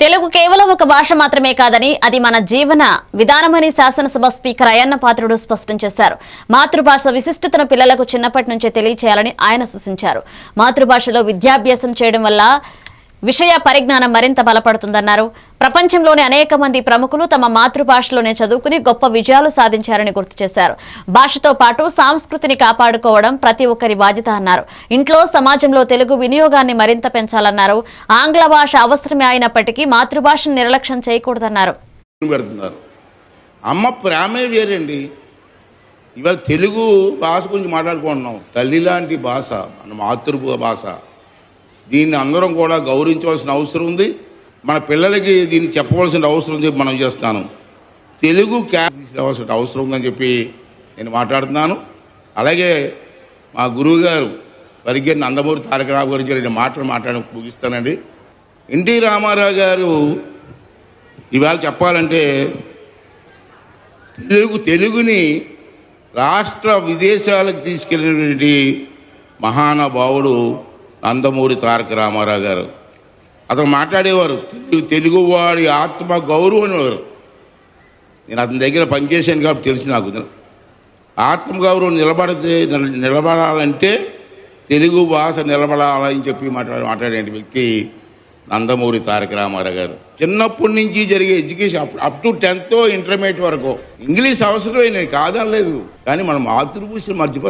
తెలుగు కేవలం ఒక భాష మాత్రమే కాదని అది మన జీవన విధానమని శాసనసభ స్పీకర్ అయ్యన్న పాత్రుడు స్పష్టం చేశారు. మాతృభాష విశిష్టతను పిల్లలకు చిన్నప్పటి నుంచే తెలియచేయాలని ఆయన సూచించారు. మాతృభాషలో విద్యాభ్యాసం చేయడం వల్ల విషయ పరిజ్ఞానం మరింత బలపడుతుందన్నారు. ప్రపంచంలోని అనేక మంది ప్రముఖులు తమ మాతృభాషలోనే చదువుకుని గొప్ప విజయాలు సాధించారని గుర్తు చేశారు. భాషతో పాటు సంస్కృతిని కాపాడుకోవడం ప్రతి ఒక్కరి బాధ్యత అన్నారు. ఇంట్లో సమాజంలో తెలుగు వినియోగాన్ని మరింత పెంచాలన్నారు. ఆంగ్ల భాష అవసరమే అయినప్పటికీ మాతృభాషను నిర్లక్ష్యం చేయకూడదన్నారు. అమ్మ ప్రేమే వేరండి. ఇవాళ తెలుగు భాష గురించి మాట్లాడుకుంటున్నాం. తల్లి లాంటి భాష మన మాతృ భాష. దీన్ని అందరం కూడా గౌరవించవలసిన అవసరం ఉంది. మన పిల్లలకి దీన్ని చెప్పవలసిన అవసరం చెప్పి మనం చేస్తాను. తెలుగు క్యాబ్ తీసుకోవాల్సిన అవసరం ఉందని చెప్పి నేను మాట్లాడుతున్నాను. అలాగే మా గురువు గారు పరిగెని నందమూరి తారక రావు గురించి రెండు మాటలు మాట్లాడి ముగిస్తానండి. ఎన్టీ రామారావు గారు ఇవాళ చెప్పాలంటే తెలుగు తెలుగుని రాష్ట్ర విదేశాలకు తీసుకెళ్ళినటువంటి మహానుభావుడు నందమూరి తారక రామారావు గారు. అతను మాట్లాడేవారు తెలుగు తెలుగువాడి ఆత్మ గౌరవం అనేవారు నేను అతని దగ్గర పనిచేశాను కాబట్టి తెలిసి నాకు. ఆత్మగౌరవం నిలబడితే నిలబడాలంటే తెలుగు భాష నిలబడాలని చెప్పి మాట్లాడే మాట్లాడే వ్యక్తి నందమూరి తారక రామారావు గారు. చిన్నప్పటి నుంచి జరిగే education up- up to tenth intermediate వరకు. ఇంగ్లీష్ అవసరమే నేను కాదనలేదు. కానీ మన మాతృభూషణ మర్చిపో